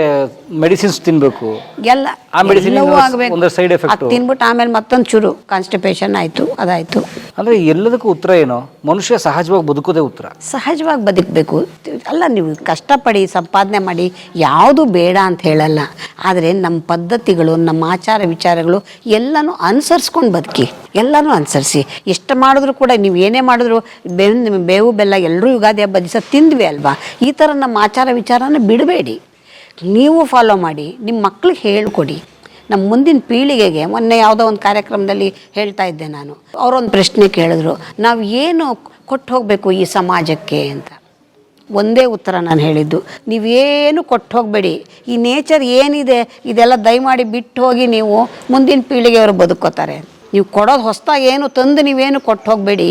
ಮೆಡಿಸಿನ್ಸ್ ತಿನ್ಬೇಕು. ಎಲ್ಲ ಆ ಮೆಡಿಸಿನ್ ಎಲ್ಲವೂ ಆಗಬೇಕು. side effect. ಅದು ತಿನ್ಬಿಟ್ಟು ಆಮೇಲೆ ಮತ್ತೊಂದು ಚೂರು ಕಾನ್ಸ್ಟಿಪೇಷನ್ ಆಯ್ತು ಅದಾಯ್ತು. ಅಂದ್ರೆ ಎಲ್ಲದಕ್ಕೂ ಉತ್ತರ ಏನು? ಮನುಷ್ಯ ಸಹಜವಾಗಿ ಬದುಕೋದೇ ಉತ್ತರ. ಸಹಜವಾಗಿ ಬದುಕಬೇಕು. ಅಲ್ಲ ನೀವು ಕಷ್ಟಪಡಿ ಸಂಪಾದನೆ ಮಾಡಿ ಯಾವುದು ಬೇಡ ಅಂತ ಹೇಳಲ್ಲ. ಆದರೆ ನಮ್ಮ ಪದ್ಧತಿಗಳು ನಮ್ಮ ಆಚಾರ ವಿಚಾರಗಳು ಎಲ್ಲನೂ ಅನುಸರಿಸ್ಕೊಂಡು ಬದುಕಿ ಎಲ್ಲನೂ ಅನುಸರಿಸಿ. ಎಷ್ಟು ಮಾಡಿದ್ರು ಕೂಡ ನೀವು ಏನೇ ಮಾಡಿದ್ರು ಬೇವು ಬೇವು ಬೆಲ್ಲ ಎಲ್ಲರೂ ಯುಗಾದಿ ಹಬ್ಬ ದಿವಸ ತಿಂದ್ವಿ ಅಲ್ವಾ? ಈ ಥರ ನಮ್ಮ ಆಚಾರ ವಿಚಾರನ ಬಿಡಬೇಡಿ. ನೀವು ಫಾಲೋ ಮಾಡಿ ನಿಮ್ಮ ಮಕ್ಕಳಿಗೆ ಹೇಳಿಕೊಡಿ. ನಮ್ಮ ಮುಂದಿನ ಪೀಳಿಗೆಗೆ ಮೊನ್ನೆ ಯಾವುದೋ ಒಂದು ಕಾರ್ಯಕ್ರಮದಲ್ಲಿ ಹೇಳ್ತಾ ಇದ್ದೆ ನಾನು. ಅವರೊಂದು ಪ್ರಶ್ನೆ ಕೇಳಿದ್ರು, ನಾವು ಏನು ಕೊಟ್ಟು ಹೋಗಬೇಕು ಈ ಸಮಾಜಕ್ಕೆ? ಅಂತ. ಒಂದೇ ಉತ್ತರ ನಾನು ಹೇಳಿದ್ದು ನೀವೇನು ಕೊಟ್ಟು ಹೋಗಬೇಡಿ. ಈ ನೇಚರ್ ಏನಿದೆ, ಇದೆಲ್ಲ ದಯಮಾಡಿ ಬಿಟ್ಟು ಹೋಗಿ ನೀವು ಮುಂದಿನ ಪೀಳಿಗೆಯವರು ಬದುಕೋತಾರೆ ನೀವು ಕೊಡೋದು ಹೊಸ್ದಾಗಿ ಏನು ತಂದು ನೀವೇನು ಕೊಟ್ಟು ಹೋಗಬೇಡಿ.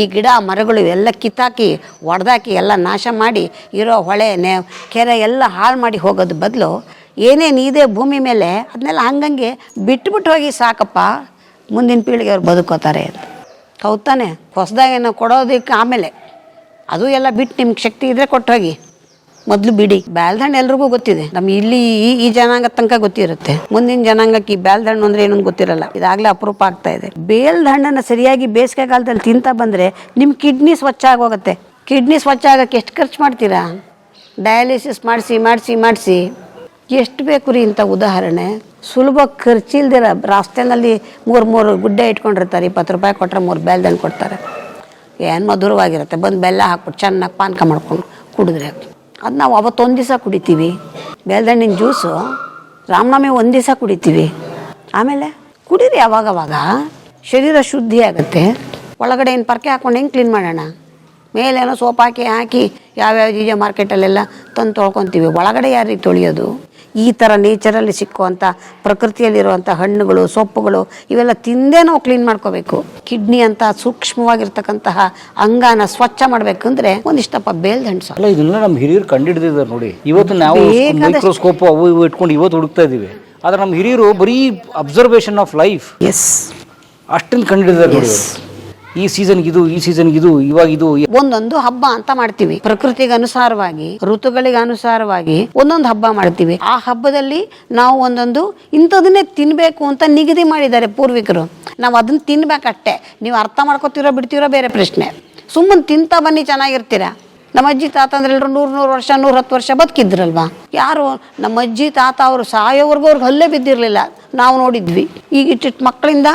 ಈ ಗಿಡ, ಮರಗಳು ಎಲ್ಲ ಕಿತ್ತಾಕಿ, ಒಡೆದಾಕಿ ಎಲ್ಲ ನಾಶ ಮಾಡಿ ಇರೋ ಹೊಳೆ ಕೆರೆ ಎಲ್ಲ ಹಾಳು ಮಾಡಿ ಹೋಗೋದು ಬದಲು ಏನೇನು ಇದೆ ಭೂಮಿ ಮೇಲೆ ಅದನ್ನೆಲ್ಲ ಹಂಗಂಗೆ ಬಿಟ್ಬಿಟ್ಟು ಹೋಗಿ ಸಾಕಪ್ಪ. ಮುಂದಿನ ಪೀಳಿಗೆ ಅವ್ರು ಬದುಕೋತಾರೆ. ಅಂತ ಹೊಸ್ದಾಗಿ ನಾವು ಕೊಡೋದಕ್ಕೆ ಆಮೇಲೆ ಅದು ಎಲ್ಲ ಬಿಟ್ಟು ನಿಮ್ಗೆ ಶಕ್ತಿ ಇದ್ರೆ ಕೊಟ್ಟು ಹೋಗಿ. ಮೊದಲು ಬಿಡಿ. ಬ್ಯಾಲ್ದಣ್ಣು ಎಲ್ರಿಗೂ ಗೊತ್ತಿದೆ. ನಮ್ಮ ಇಲ್ಲಿ ಈ ಈ ಜನಾಂಗ ತನಕ ಗೊತ್ತಿರುತ್ತೆ. ಮುಂದಿನ ಜನಾಂಗಕ್ಕೆ ಈ ಬ್ಯಾಲ್ದಣ್ಣು ಅಂದ್ರೆ ಏನೊಂದು ಗೊತ್ತಿರಲ್ಲ. ಇದಾಗ್ಲೇ ಅಪರೂಪ ಆಗ್ತಾ ಇದೆ. ಬೇಲ್ದಣ್ಣನ ಸರಿಯಾಗಿ ಬೇಸಿಗೆ ಕಾಲದಲ್ಲಿ ತಿಂತ ಬಂದರೆ ನಿಮ್ಮ ಕಿಡ್ನಿ ಸ್ವಚ್ಛ ಆಗೋಗುತ್ತೆ. ಕಿಡ್ನಿ ಸ್ವಚ್ಛ ಆಗಕ್ಕೆ ಎಷ್ಟು ಖರ್ಚು ಮಾಡ್ತೀರಾ? ಡಯಾಲಿಸಿಸ್ ಮಾಡಿಸಿ ಮಾಡಿಸಿ ಮಾಡಿಸಿ. ಎಷ್ಟು ಬೇಕು ರೀ ಇಂಥ ಉದಾಹರಣೆ? ಸುಲಭ ಖರ್ಚಿಲ್ದಿರ ರಸ್ತೆನಲ್ಲಿ ಮೂರು ಮೂರು ಗುಡ್ಡೆ ಇಟ್ಕೊಂಡಿರ್ತಾರೆ. ಇಪ್ಪತ್ತು ರೂಪಾಯಿ ಕೊಟ್ಟರೆ ಮೂರು ಬೆಲ್ದಣ್ಣು ಕೊಡ್ತಾರೆ. ಏನು ಮಧುರವಾಗಿರುತ್ತೆ. ಬಂದು ಬೆಲ್ಲ ಹಾಕ್ಬಿಟ್ಟು ಚೆನ್ನಾಗಿ ಪಾನಕ ಮಾಡ್ಕೊಂಡು ಕುಡಿದ್ರೆ ಅದು ನಾವು ಅವತ್ತೊಂದು ದಿವಸ ಕುಡಿತೀವಿ. ಬೇಲ್ದಣ್ಣಿನ ಜ್ಯೂಸು ರಾಮನವಮಿ ಒಂದು ದಿವಸ ಕುಡಿತೀವಿ. ಆಮೇಲೆ ಕುಡೀರಿ ಅವಾಗವಾಗ ಶರೀರ ಶುದ್ಧಿ ಆಗುತ್ತೆ ಒಳಗಡೆ ಏನು ಪರ್ಕೆ ಹಾಕ್ಕೊಂಡು ಹೆಂಗೆ ಕ್ಲೀನ್ ಮಾಡೋಣ? ಮೇಲೇನೋ ಸೋಪ್ ಹಾಕಿ ಹಾಕಿ ಯಾವ್ಯಾವ ಜೀಜ ಮಾರ್ಕೆಟಲ್ಲೆಲ್ಲ ತಂದು ತೊಳ್ಕೊತೀವಿ. ಒಳಗಡೆ ಯಾರಿಗೆ ತೊಳೆಯೋದು? ಈ ಥರ ನೇಚರಲ್ಲಿ ಸಿಕ್ಕುವಂಥ ಪ್ರಕೃತಿಯಲ್ಲಿರುವಂಥ ಹಣ್ಣುಗಳು ಸೊಪ್ಪುಗಳು ಇವೆಲ್ಲ ತಿಂದೇ ನಾವು ಕ್ಲೀನ್ ಮಾಡ್ಕೋಬೇಕು. ಕಿಡ್ನಿ ಅಂತ ಸೂಕ್ಷ್ಮವಾಗಿರ್ತಕ್ಕಂತಹ ಅಂಗಾನ ಸ್ವಚ್ಛ ಮಾಡಬೇಕಂದ್ರೆ ಒಂದಿಷ್ಟಪ್ಪ ಬೇಲ್ದ ಹಣ್ಣು ಅಲ್ಲ ಇದನ್ನ ನಮ್ಮ ಹಿರಿಯರು ಕಂಡಿಡಿದಿದ್ದಾರೆ ನೋಡಿ. ಇವತ್ತು ನಾವು ಮೈಕ್ರೋಸ್ಕೋಪ್ ಅವು ಇವು ಇಟ್ಕೊಂಡು ಇವತ್ತು ಹುಡುಕ್ತಾ ಇದ್ದೀವಿ. ಆದ್ರೆ ನಮ್ಮ ಹಿರಿಯರು ಬರೀ ಅಬ್ಸರ್ವೇಷನ್ ಆಫ್ ಲೈಫ್ ಎಸ್ ಅಷ್ಟನ್ನು ಕಂಡಿಡಿದಾರೆ ನೋಡಿ. ಈ ಸೀಸನ್ಗೆ ಇದು ಈ ಸೀಸನ್ ಇದು ಇವಾಗ ಇದು ಒಂದೊಂದು ಹಬ್ಬ ಅಂತ ಮಾಡ್ತೀವಿ. ಪ್ರಕೃತಿಗೆ ಅನುಸಾರವಾಗಿ, ಋತುಗಳಿಗೆ ಅನುಸಾರವಾಗಿ ಒಂದೊಂದು ಹಬ್ಬ ಮಾಡ್ತೀವಿ. ಆ ಹಬ್ಬದಲ್ಲಿ ನಾವು ಒಂದೊಂದು ಇಂಥದನ್ನೇ ತಿನ್ಬೇಕು ಅಂತ ನಿಗದಿ ಮಾಡಿದ್ದಾರೆ ಪೂರ್ವಿಕರು. ನಾವು ಅದನ್ನ ತಿನ್ಬೇಕಷ್ಟೇ ನೀವು ಅರ್ಥ ಮಾಡ್ಕೋತಿರೋ ಬಿಡ್ತೀರೋ ಬೇರೆ ಪ್ರಶ್ನೆ. ಸುಮ್ಮನೆ ತಿಂತ ಬನ್ನಿ ಚೆನ್ನಾಗಿರ್ತೀರಾ? ನಮ್ಮ ಅಜ್ಜಿ ತಾತ ಅಂದ್ರೆ ಎಲ್ಲರೂ ನೂರು ನೂರು ವರ್ಷ, ನೂರ ಹತ್ತು ವರ್ಷ ಬದುಕಿದ್ರಲ್ವಾ? ಯಾರು? ನಮ್ಮ ಅಜ್ಜಿ ತಾತ ಅವರು ಸಾಯೋವರೆಗೂ ಅವ್ರಿಗೆ ಹಲ್ಲೇ ಬಿದ್ದಿರಲಿಲ್ಲ. ನಾವು ನೋಡಿದ್ವಿ. ಈಗ ಇಟ್ಟಿಟ್ಟು ಮಕ್ಕಳಿಂದ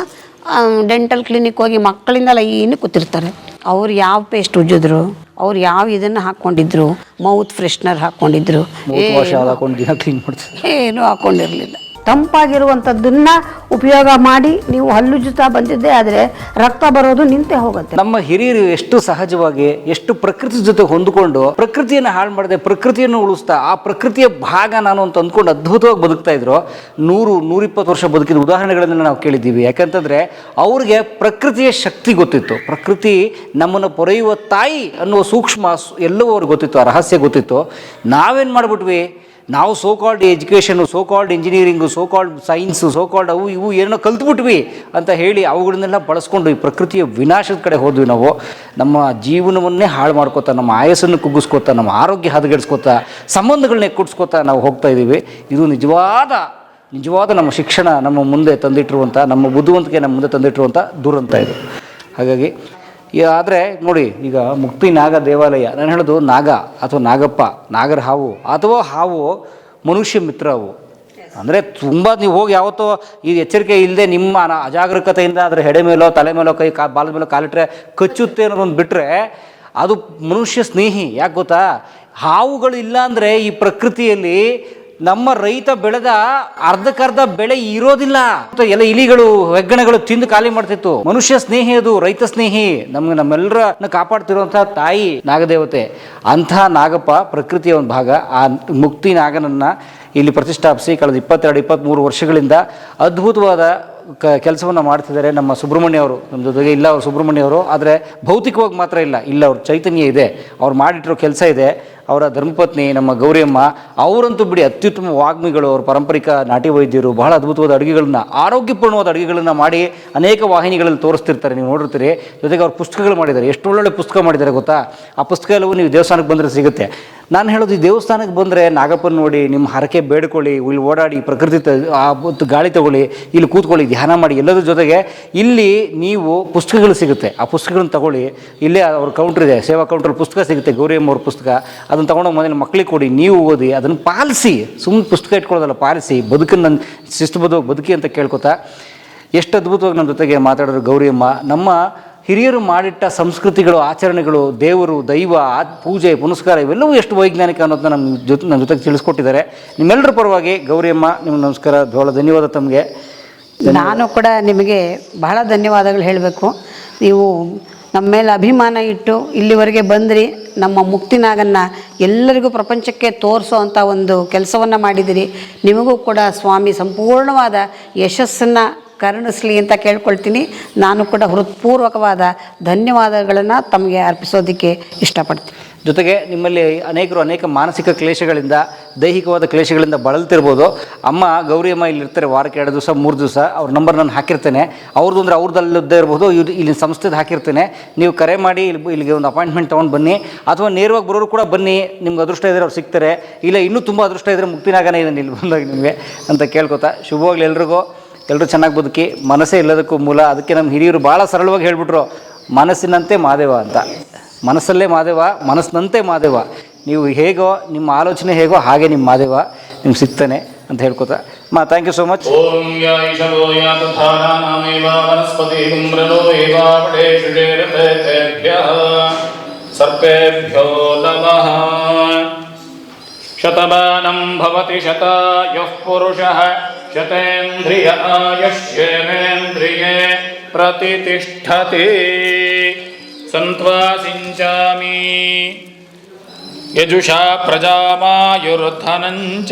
ಡೆಂಟಲ್ ಕ್ಲಿನಿಕ್ ಹೋಗಿ ಮಕ್ಕಳಿಂದ ಏನು ಕೂತಿರ್ತಾರೆ? ಅವ್ರು ಯಾವ ಪೇಸ್ಟ್ ಉಜ್ಜಿದ್ರು? ಅವ್ರು ಯಾವ ಇದನ್ನು ಹಾಕ್ಕೊಂಡಿದ್ರು? Mouth freshener ಹಾಕ್ಕೊಂಡಿದ್ರು? ಏನು? ಹಾಕೊಂಡಿರ್ಲಿಲ್ಲ ಏನೂ ಹಾಕ್ಕೊಂಡಿರಲಿಲ್ಲ. ತಂಪಾಗಿರುವಂಥದ್ದನ್ನ ಉಪಯೋಗ ಮಾಡಿ ನೀವು ಹಲ್ಲುಜ್ಜುತ್ತಾ ಬಂದಿದ್ದೆ ಆದರೆ ರಕ್ತ ಬರೋದು ನಿಂತೆ ಹೋಗುತ್ತೆ. ನಮ್ಮ ಹಿರಿಯರು ಎಷ್ಟು ಸಹಜವಾಗಿ, ಎಷ್ಟು ಪ್ರಕೃತಿ ಜೊತೆ ಹೊಂದಿಕೊಂಡು ಪ್ರಕೃತಿಯನ್ನು ಹಾಳು ಮಾಡದೆ ಪ್ರಕೃತಿಯನ್ನು ಉಳಿಸ್ತಾ ಆ ಪ್ರಕೃತಿಯ ಭಾಗ ನಾನು ಅಂತ ಅಂದ್ಕೊಂಡು ಅದ್ಭುತವಾಗಿ ಬದುಕ್ತಾ ಇದ್ರು. ನೂರು, ನೂರಿಪ್ಪತ್ತು ವರ್ಷ ಬದುಕಿದ ಉದಾಹರಣೆಗಳನ್ನ ನಾವು ಕೇಳಿದ್ದೀವಿ. ಯಾಕಂತಂದರೆ ಅವ್ರಿಗೆ ಪ್ರಕೃತಿಯ ಶಕ್ತಿ ಗೊತ್ತಿತ್ತು. ಪ್ರಕೃತಿ ನಮ್ಮನ್ನು ಪೊರೆಯುವ ತಾಯಿ ಅನ್ನುವ ಸೂಕ್ಷ್ಮ ಎಲ್ಲವೂ ಅವ್ರಿಗೆ ಗೊತ್ತಿತ್ತು, ಆ ರಹಸ್ಯ ಗೊತ್ತಿತ್ತು. ನಾವೇನು ಮಾಡ್ಬಿಟ್ವಿ? ನಾವು so called education so called engineering so called science so called ಅವು ಇವು ಏನೋ ಕಲ್ತ್ಬಿಟ್ವಿ ಅಂತ ಹೇಳಿ ಅವುಗಳನ್ನೆಲ್ಲ ಬಳಸ್ಕೊಂಡು ಈ ಪ್ರಕೃತಿಯ ವಿನಾಶದ ಕಡೆ ಹೋದ್ವಿ ನಾವು. ನಮ್ಮ ಜೀವನವನ್ನೇ ಹಾಳು ಮಾಡ್ಕೋತಾ, ನಮ್ಮ ಆಯಸ್ಸನ್ನು ಕುಗ್ಗಿಸ್ಕೋತಾ, ನಮ್ಮ ಆರೋಗ್ಯ ಹದಗೆಡಿಸ್ಕೋತಾ ಸಂಬಂಧಗಳನ್ನೇ ಕುಡ್ಸ್ಕೋತಾ ನಾವು ಹೋಗ್ತಾ ಇದ್ದೀವಿ. ಇದು ನಿಜವಾದ ನಿಜವಾದ ನಮ್ಮ ಶಿಕ್ಷಣ ನಮ್ಮ ಮುಂದೆ ತಂದಿಟ್ಟಿರುವಂಥ, ನಮ್ಮ ಬುದ್ಧಿವಂತಿಕೆ ನಮ್ಮ ಮುಂದೆ ತಂದಿಟ್ಟಿರುವಂಥ ದುರಂತ ಇದು. ಹಾಗಾಗಿ ಆದರೆ ನೋಡಿ, ಈಗ ಮುಕ್ತಿ ನಾಗ ದೇವಾಲಯ. ನಾನು ಹೇಳೋದು ನಾಗ ಅಥವಾ ನಾಗಪ್ಪ ನಾಗರ ಹಾವು ಅಥವಾ ಹಾವು ಮನುಷ್ಯ ಮಿತ್ರ ಅವು. ಅಂದರೆ ತುಂಬ ನೀವು ಹೋಗಿ ಯಾವತ್ತೋ ಈ ಎಚ್ಚರಿಕೆ ಇಲ್ಲದೆ ನಿಮ್ಮ ಅಜಾಗರೂಕತೆಯಿಂದ ಅದರ ಹೆಡೆ ಮೇಲೋ, ತಲೆ ಮೇಲೋ, ಕೈ, ಕಾ ಬಾಲದ ಮೇಲೋ ಕಾಲಿಟ್ರೆ ಕಚ್ಚುತ್ತೆ ಅನ್ನೋದೊಂದು ಬಿಟ್ಟರೆ ಅದು ಮನುಷ್ಯ ಸ್ನೇಹಿ. ಯಾಕೆ ಗೊತ್ತಾ? ಹಾವುಗಳು ಇಲ್ಲ ಅಂದರೆ ಈ ಪ್ರಕೃತಿಯಲ್ಲಿ ನಮ್ಮ ರೈತ ಬೆಳೆದ ಅರ್ಧಕ್ಕರ್ಧ ಬೆಳೆ ಇರೋದಿಲ್ಲ. ಎಲ್ಲ ಇಲಿಗಳು, ಹೆಗ್ಗಣಗಳು ತಿಂದು ಖಾಲಿ ಮಾಡ್ತಿತ್ತು. ಮನುಷ್ಯ ಸ್ನೇಹಿ ಅದು, ರೈತ ಸ್ನೇಹಿ. ನಮ್ಗೆ ನಮ್ಮೆಲ್ಲರನ್ನ ಕಾಪಾಡ್ತಿರುವಂತಹ ತಾಯಿ ನಾಗದೇವತೆ. ಅಂತಹ ನಾಗಪ್ಪ ಪ್ರಕೃತಿಯ ಒಂದು ಭಾಗ. ಆ ಮುಕ್ತಿ ನಾಗನನ್ನ ಇಲ್ಲಿ ಪ್ರತಿಷ್ಠಾಪಿಸಿ, ಕಳೆದ ಇಪ್ಪತ್ತೆರಡು ಇಪ್ಪತ್ತ್ಮೂರು ವರ್ಷಗಳಿಂದ ಅದ್ಭುತವಾದ ಕೆಲಸವನ್ನು ಮಾಡ್ತಿದ್ದಾರೆ ನಮ್ಮ ಸುಬ್ರಹ್ಮಣ್ಯ ಅವರು. ನಮ್ಮ ಜೊತೆಗೆ ಇಲ್ಲ ಅವರು ಸುಬ್ರಹ್ಮಣ್ಯ ಅವರು. ಆದರೆ ಭೌತಿಕವಾಗಿ ಮಾತ್ರ ಇಲ್ಲ. ಇಲ್ಲ, ಅವ್ರ ಚೈತನ್ಯ ಇದೆ. ಅವ್ರು ಮಾಡಿಟ್ಟಿರೋ ಕೆಲಸ ಇದೆ. ಅವರ ಧರ್ಮಪತ್ನಿ, ನಮ್ಮ ಗೌರಿಯಮ್ಮ, ಅವರಂತೂ ಬಿಡಿ ಅತ್ಯುತ್ತಮ ವಾಗ್ಮಿಗಳು, ಅವರು ಪಾರಂಪರಿಕ ನಾಟಿ ವೈದ್ಯರು, ಬಹಳ ಅದ್ಭುತವಾದ ಅಡುಗೆಗಳನ್ನ, ಆರೋಗ್ಯಪೂರ್ಣವಾದ ಅಡುಗೆಗಳನ್ನ ಮಾಡಿ ಅನೇಕ ವಾಹಿನಿಗಳಲ್ಲಿ ತೋರಿಸ್ತಿರ್ತಾರೆ. ನೀವು ನೋಡಿರ್ತೀರಿ. ಜೊತೆಗೆ ಅವ್ರು ಪುಸ್ತಕಗಳು ಮಾಡಿದ್ದಾರೆ. ಎಷ್ಟು ಒಳ್ಳೊಳ್ಳೆ ಪುಸ್ತಕ ಮಾಡಿದ್ದಾರೆ ಗೊತ್ತಾ? ಆ ಪುಸ್ತಕ ಎಲ್ಲವೂ ನೀವು ದೇವಸ್ಥಾನಕ್ಕೆ ಬಂದರೆ ಸಿಗುತ್ತೆ. ನಾನು ಹೇಳೋದು ಈ ದೇವಸ್ಥಾನಕ್ಕೆ ಬಂದರೆ ನಾಗಪ್ಪನ ನೋಡಿ, ನಿಮ್ಮ ಹರಕೆ ಬೇಡ್ಕೊಳ್ಳಿ, ಇಲ್ಲಿ ಓಡಾಡಿ, ಪ್ರಕೃತಿ ಆ ಗಾಳಿ ತಗೊಳ್ಳಿ, ಇಲ್ಲಿ ಕೂತ್ಕೊಳ್ಳಿ. ಧ್ಯಾನ ಮಾಡಿ ಎಲ್ಲದ್ರ ಜೊತೆಗೆ ಇಲ್ಲಿ ನೀವು ಪುಸ್ತಕಗಳು ಸಿಗುತ್ತೆ. ಆ ಪುಸ್ತಕಗಳನ್ನ ತಗೊಳ್ಳಿ. ಇಲ್ಲೇ ಅವ್ರ ಕೌಂಟ್ರ್ ಇದೆ. ಸೇವಾ ಕೌಂಟ್ರ್ ಪುಸ್ತಕ ಸಿಗುತ್ತೆ. ಗೌರಿಯಮ್ಮ ಅವ್ರ ಪುಸ್ತಕ. ಅದನ್ನು ತೊಗೊಂಡೋಗಿ ಮನೇಲಿ ಮಕ್ಕಳಿಗೆ ಕೊಡಿ. ನೀವು ಓದಿ, ಅದನ್ನು ಪಾಲಿಸಿ. ಸುಮ್ಮನೆ ಪುಸ್ತಕ ಇಟ್ಕೊಳ್ಳೋದಲ್ಲ, ಪಾಲಿಸಿ. ಬದುಕನ್ನು ಶಿಸ್ತುಬದ್ಧವಾಗಿ ಬದುಕಿ ಅಂತ ಕೇಳ್ಕೊತಾ. ಎಷ್ಟು ಅದ್ಭುತವಾಗಿ ನಮ್ಮ ಜೊತೆಗೆ ಮಾತಾಡೋರು ಗೌರಿಯಮ್ಮ. ನಮ್ಮ ಹಿರಿಯರು ಮಾಡಿಟ್ಟ ಸಂಸ್ಕೃತಿಗಳು, ಆಚರಣೆಗಳು, ದೇವರು, ದೈವ ಆ ಪೂಜೆ, ಪುನಸ್ಕಾರ, ಇವೆಲ್ಲವೂ ಎಷ್ಟು ವೈಜ್ಞಾನಿಕ ಅನ್ನೋದನ್ನ ನಮ್ಮ ಜೊತೆ ನಮ್ಮ ಜೊತೆಗೆ ತಿಳಿಸ್ಕೊಟ್ಟಿದ್ದಾರೆ. ನಿಮ್ಮೆಲ್ಲರ ಪರವಾಗಿ ಗೌರಿಯಮ್ಮ, ನಿಮ್ಗೆ ನಮಸ್ಕಾರ. ಬಹಳ ಧನ್ಯವಾದ ತಮಗೆ. ನಾನು ಕೂಡ ನಿಮಗೆ ಬಹಳ ಧನ್ಯವಾದಗಳು ಹೇಳಬೇಕು. ನೀವು ನಮ್ಮ ಮೇಲೆ ಅಭಿಮಾನ ಇಟ್ಟು ಇಲ್ಲಿವರೆಗೆ ಬಂದ್ರಿ, ನಮ್ಮ ಮುಕ್ತಿನಾಗನ್ನು ಎಲ್ಲರಿಗೂ ಪ್ರಪಂಚಕ್ಕೆ ತೋರಿಸೋ ಅಂಥ ಒಂದು ಕೆಲಸವನ್ನು ಮಾಡಿದಿರಿ. ನಿಮಗೂ ಕೂಡ ಸ್ವಾಮಿ ಸಂಪೂರ್ಣವಾದ ಯಶಸ್ಸನ್ನು ಕರುಣಿಸ್ಲಿ ಅಂತ ಕೇಳ್ಕೊಳ್ತೀನಿ. ನಾನು ಕೂಡ ಹೃತ್ಪೂರ್ವಕವಾದ ಧನ್ಯವಾದಗಳನ್ನು ತಮಗೆ ಅರ್ಪಿಸೋದಕ್ಕೆ ಇಷ್ಟಪಡ್ತೀನಿ. ಜೊತೆಗೆ ನಿಮ್ಮಲ್ಲಿ ಅನೇಕರು ಅನೇಕ ಮಾನಸಿಕ ಕ್ಲೇಶಗಳಿಂದ, ದೈಹಿಕವಾದ ಕ್ಲೇಶಗಳಿಂದ ಬಳಲ್ತಿರ್ಬೋದು. ಅಮ್ಮ ಗೌರಿ ಅಮ್ಮ ಇಲ್ಲಿರ್ತಾರೆ ವಾರಕ್ಕೆ ಎರಡು ದಿವಸ, ಮೂರು ದಿವಸ. ಅವ್ರ ನಂಬರ್ ನಾನು ಹಾಕಿರ್ತೇನೆ. ಅವ್ರದ್ದು ಅಂದರೆ ಅವ್ರದ್ದಲ್ಲದ್ದೇ ಇರ್ಬೋದು ಇದು ಇಲ್ಲಿ ಸಂಸ್ಥೆದು ಹಾಕಿರ್ತೇನೆ. ನೀವು ಕರೆ ಮಾಡಿ ಇಲ್ಲಿ ಇಲ್ಲಿಗೆ ಒಂದು ಅಪಾಯಿಂಟ್ಮೆಂಟ್ ತೊಗೊಂಡು ಬನ್ನಿ. ಅಥವಾ ನೇರವಾಗಿ ಬರೋರು ಕೂಡ ಬನ್ನಿ. ನಿಮ್ಗೆ ಅದೃಷ್ಟ ಇದ್ದರೆ ಅವ್ರು ಸಿಗ್ತಾರೆ. ಇಲ್ಲ, ಇನ್ನೂ ತುಂಬ ಅದೃಷ್ಟ ಇದ್ದರೆ ಮುಕ್ತಿನಾಗನೇ ಇದೆ ಇಲ್ಲಿ ಬಂದಾಗ ನಿಮಗೆ ಅಂತ ಕೇಳ್ಕೊತಾ. ಶುಭವಾಗಲಿ ಎಲ್ರಿಗೂ. ಎಲ್ಲರೂ ಚೆನ್ನಾಗಿ ಬದುಕಿ. ಮನಸ್ಸೇ ಇಲ್ಲದಕ್ಕೂ ಮೂಲ. ಅದಕ್ಕೆ ನಮ್ಮ ಹಿರಿಯರು ಭಾಳ ಸರಳವಾಗಿ ಹೇಳಿಬಿಟ್ರು, ಮನಸ್ಸಿನಂತೆ ಮಾದೇವ ಅಂತ. ಮನಸ್ಸಲ್ಲೇ ಮಾದೇವ, ಮನಸ್ಸಿನಂತೆ ಮಾದೇವ. ನೀವು ಹೇಗೋ, ನಿಮ್ಮ ಆಲೋಚನೆ ಹೇಗೋ ಹಾಗೆ ನಿಮ್ಮ ಮಾದೇವ ನಿಮ್ಗೆ ಸಿಗ್ತಾನೆ ಅಂತ ಹೇಳ್ಕೊತಾ. ಮಾ ಥ್ಯಾಂಕ್ ಯು ಸೋ ಮಚ್ ಸರ್ಪೇಭ್ಯೋ ನಮಃ. ಶತಮಾನಂ ಭವತಿ ಶತಾಯುಃ ಪುರುಷಃ ಶತೇಂದ್ರಿಯ ಆಯುಷ್ಯೇಂದ್ರಿಯೇ सन्त्वा सिञ्चामि यजुषा प्रजामायुर्धनञ्च।